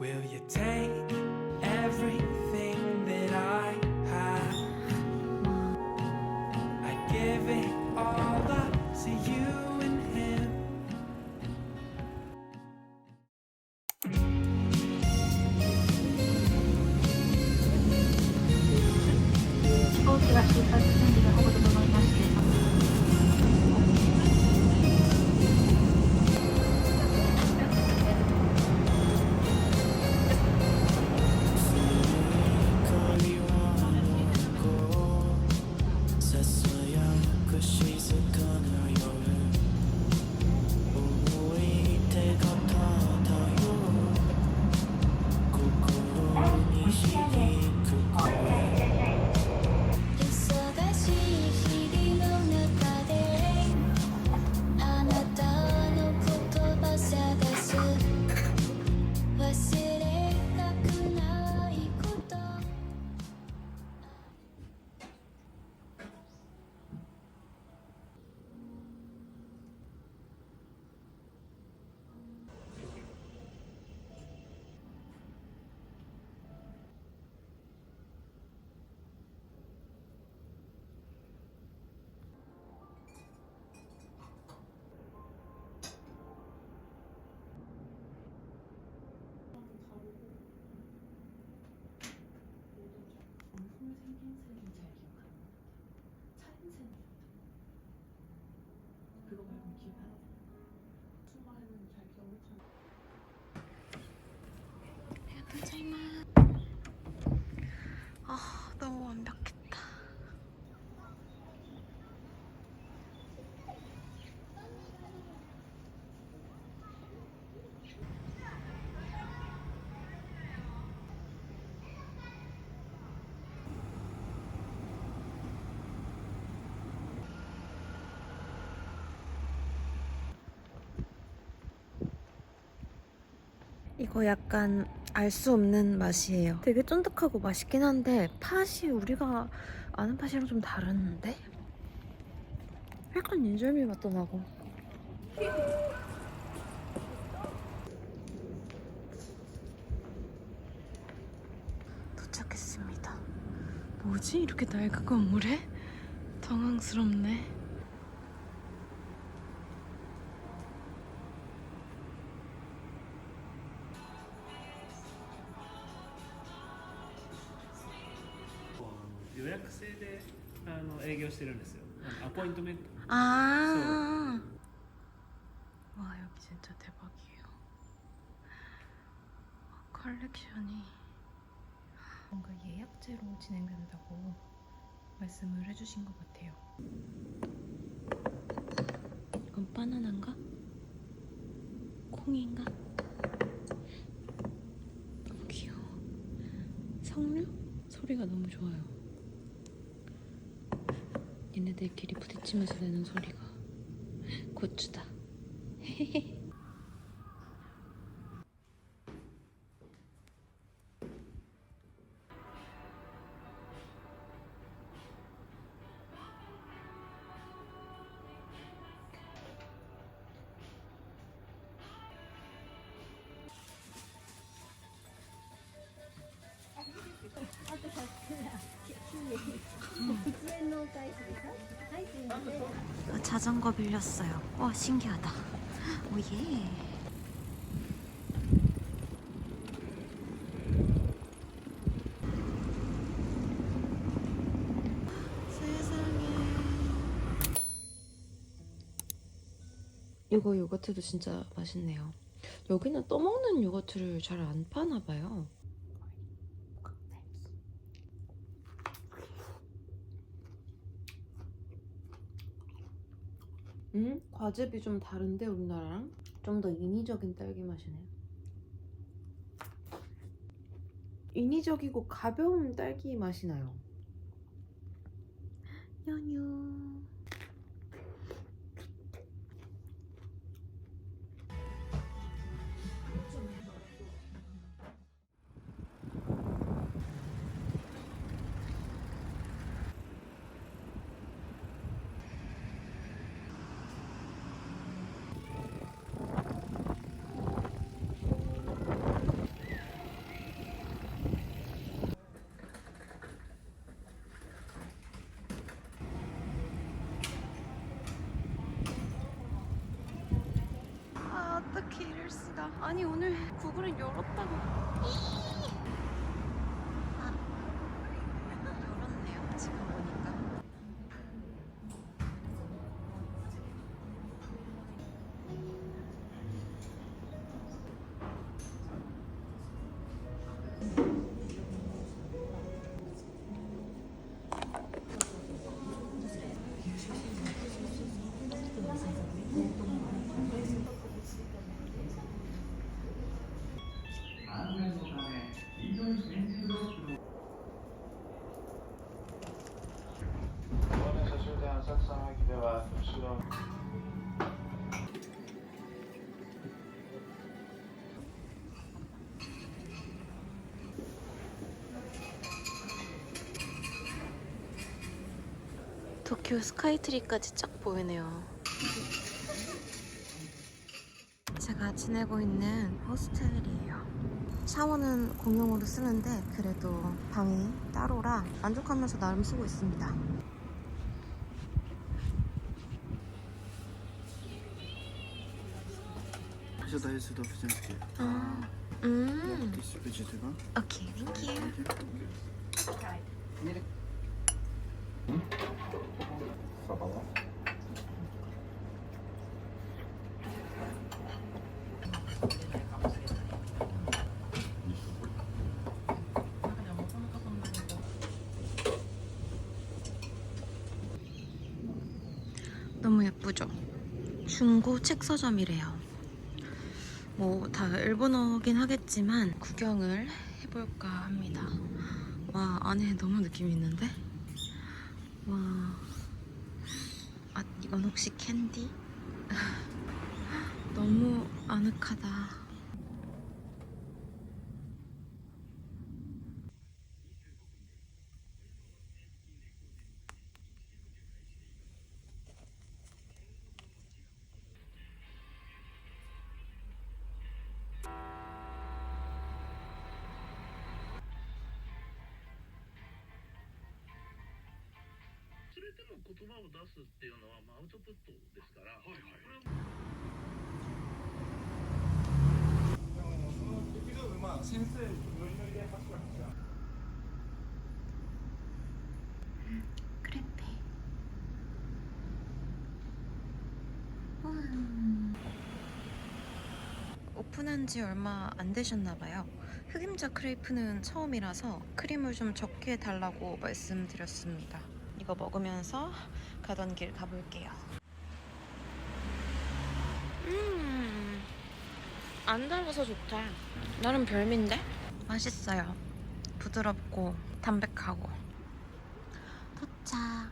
Will you take everything that I 이거 약간 알 수 없는 맛이에요. 되게 쫀득하고 맛있긴 한데 팥이 우리가 아는 팥이랑 좀 다른데? 약간 인절미 맛도 나고. 도착했습니다. 뭐지? 이렇게 낡은 건물에? 당황스럽네. 予約制であの営業してるんですよあのアポイントメント 아. 와 여기 진짜 대박이에요. 컬렉션이 뭔가 예약제로 진행된다고 말씀을 해주신 것 같아요. 이건 바나나인가? 콩인가? 너무 귀여워. 석류? 소리가 너무 좋아요. 얘네들끼리 부딪히면서 내는 소리가 고추다. 아, 자전거 빌렸어요. 와 신기하다. 오예. 세상에. 이거 요거트도 진짜 맛있네요. 여기는 떠먹는 요거트를 잘 안 파나 봐요. 음? 과즙이 좀 다른데 우리나라랑? 좀 더 인위적인 딸기 맛이네요. 인위적이고 가벼운 딸기 맛이 나요. 연유. 아니 오늘 구글은 열었다고. 도쿄 스카이트리까지 쫙 보이네요. 제가 지내고 있는 호스텔이에요. 샤워는 공용으로 쓰는데 그래도 방이 따로라 만족하면서 나름 쓰고 있습니다. 하셔도 할 수도 없지 않게. 아. 음. This vegetable. Okay, thank you. Milk. Sabala. 너무 예쁘죠? 중고 책 서점이래요. 뭐 다 일본어긴 하겠지만 구경을 해볼까 합니다. 와 안에 너무 느낌 있는데? 와, 아 이건 혹시 캔디? 너무 아늑하다. 크레페. 음. 오픈한 지 얼마 안 되셨나 봐요. 흑임자 크레이프는 처음이라서 크림을 좀 적게 달라고 말씀드렸습니다. 이거 먹으면서 가던 길 가볼게요. 음, 안 달아서 좋다. 나름 별미인데? 맛있어요. 부드럽고 담백하고. 도착.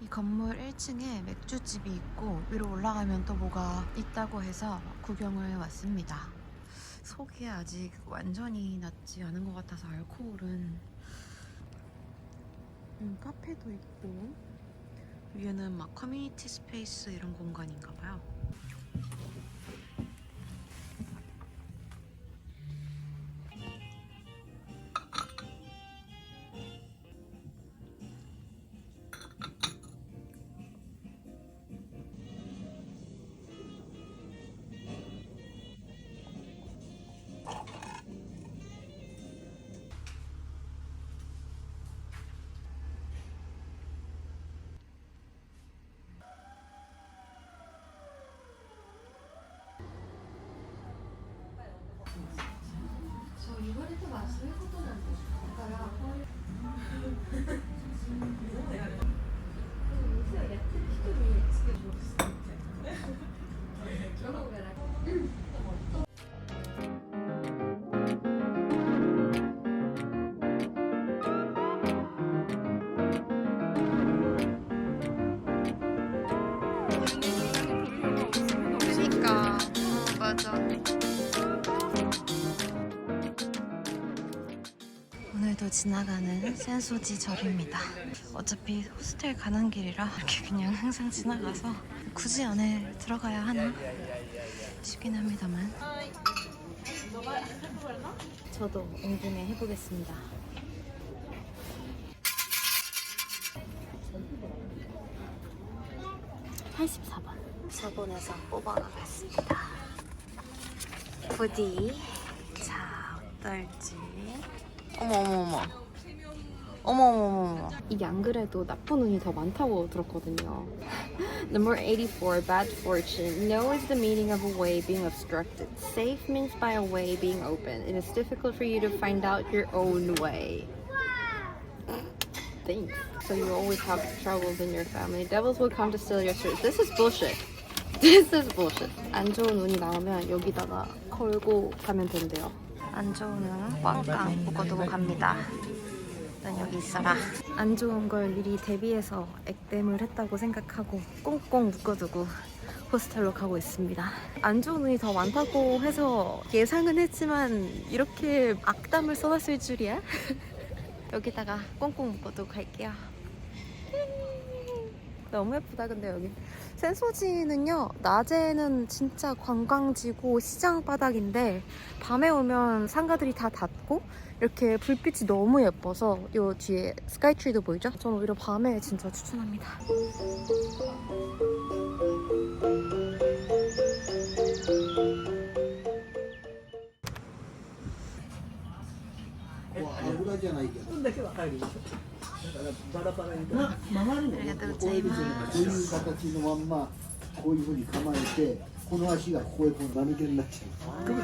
이 건물 1층에 맥주집이 있고 위로 올라가면 또 뭐가 있다고 해서 구경을 왔습니다. 속이 아직 완전히 낫지 않은 것 같아서 알코올은 음, 카페도 있고 위에는 막 커뮤니티 스페이스 이런 공간인가 봐요. そういうことなんだからいでも 店はやってる人に作るのするみたいな。 지나가는 센소지 절입니다. 어차피 호스텔 가는 길이라 이렇게 그냥 항상 지나가서 굳이 안에 들어가야 하나 싶긴 합니다만. 저도 온 김에 해보겠습니다. (84번) 4번에서 뽑아가겠습니다 부디. 자, 어떨지. 어머, 어머, 어머. 어머, 어머, 어머, 어머. 이게 안 그래도 나쁜 운이 더 많다고 들었거든요. Number 84, bad fortune. No is the meaning of a way being obstructed. Safe means by a way being open. It is difficult for you to find out your own way. Thanks. So you always have troubles in your family. Devils will come to steal your spirit. This is bullshit. This is bullshit. 안 좋은 운이 나오면 여기다가 걸고 가면 된대요. 안 좋은 꽝꽝 묶어두고 갑니다. 난 여기 있어라. 안 좋은 걸 미리 대비해서 액땜을 했다고 생각하고 꽁꽁 묶어두고 호스텔로 가고 있습니다. 안 좋은 운이 더 많다고 해서 예상은 했지만 이렇게 악담을 써놨을 줄이야? 여기다가 꽁꽁 묶어두고 갈게요. 너무 예쁘다 근데 여기 센소지는요 낮에는 진짜 관광지고 시장 바닥인데 밤에 오면 상가들이 다 닫고 이렇게 불빛이 너무 예뻐서 이 뒤에 스카이트리도 보이죠? 저는 오히려 밤에 진짜 추천합니다 와, 아무가지 하나 이게. 근데 그 아까 이거. バラバラに。回るの。こういうこういう形のまんまこういうふうに構えてこの足がここへこう間抜けになっちゃう。それ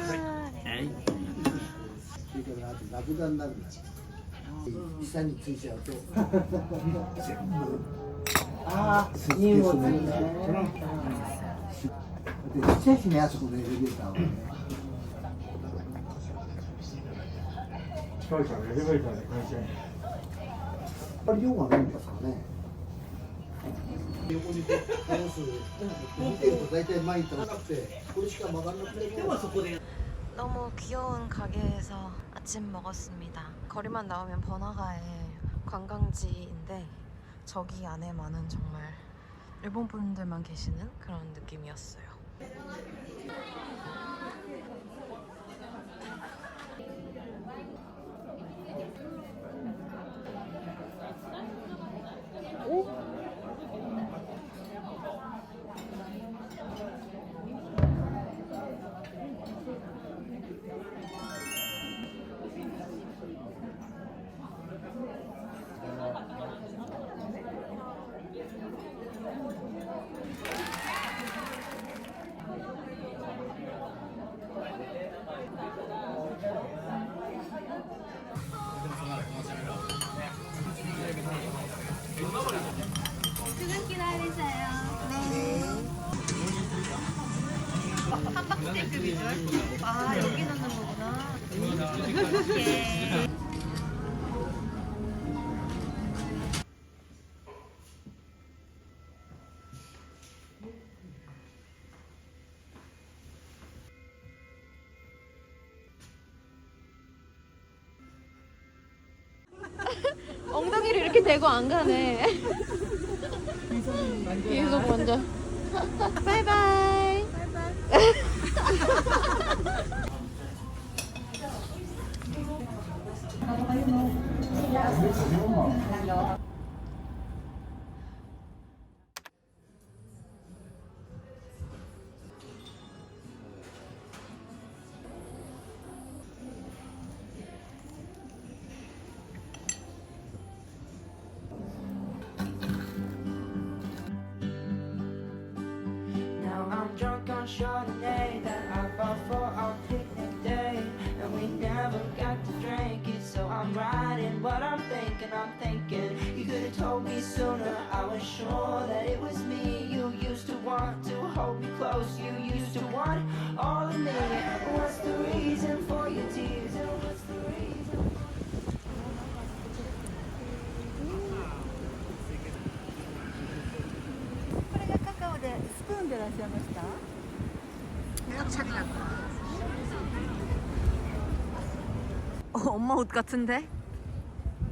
からあとラクダになるんだ。下についちゃうと。ああ、荷物ね。でちっちゃいしねあそこのエレベーターはね。近いからエレベーターで会社に。 빨리 이거 안 하면 사네. 너무 귀여운 가게에서 아침 먹었습니다. 거리만 나오면 번화가의 관광지인데 저기 안에 많은 정말 일본 분들만 계시는 그런 느낌이었어요. 아 엉덩이를 이렇게 대고 안 가네. 계속 먼저. 바이바이. Now 我们的。吗 I'm thinking. I'm thinking you could have told me sooner. I was sure that it was me. You used to want to hold me close, you used to want all of me. What's the reason for your tears? And what's the reason? 어, 엄마 옷 같은데?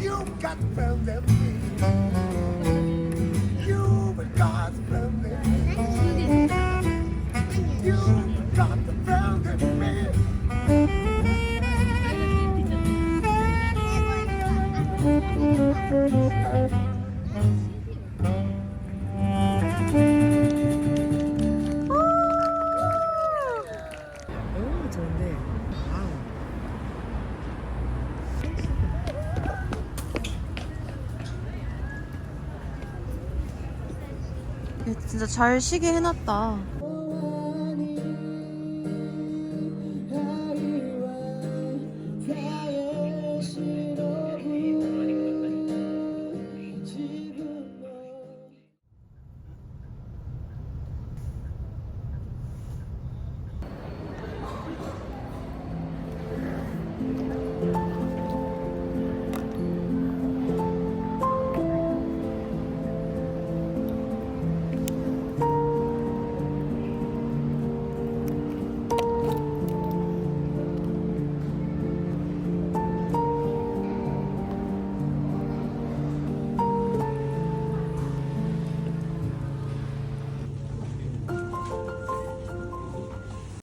You got from them. 잘 쉬게 해놨다.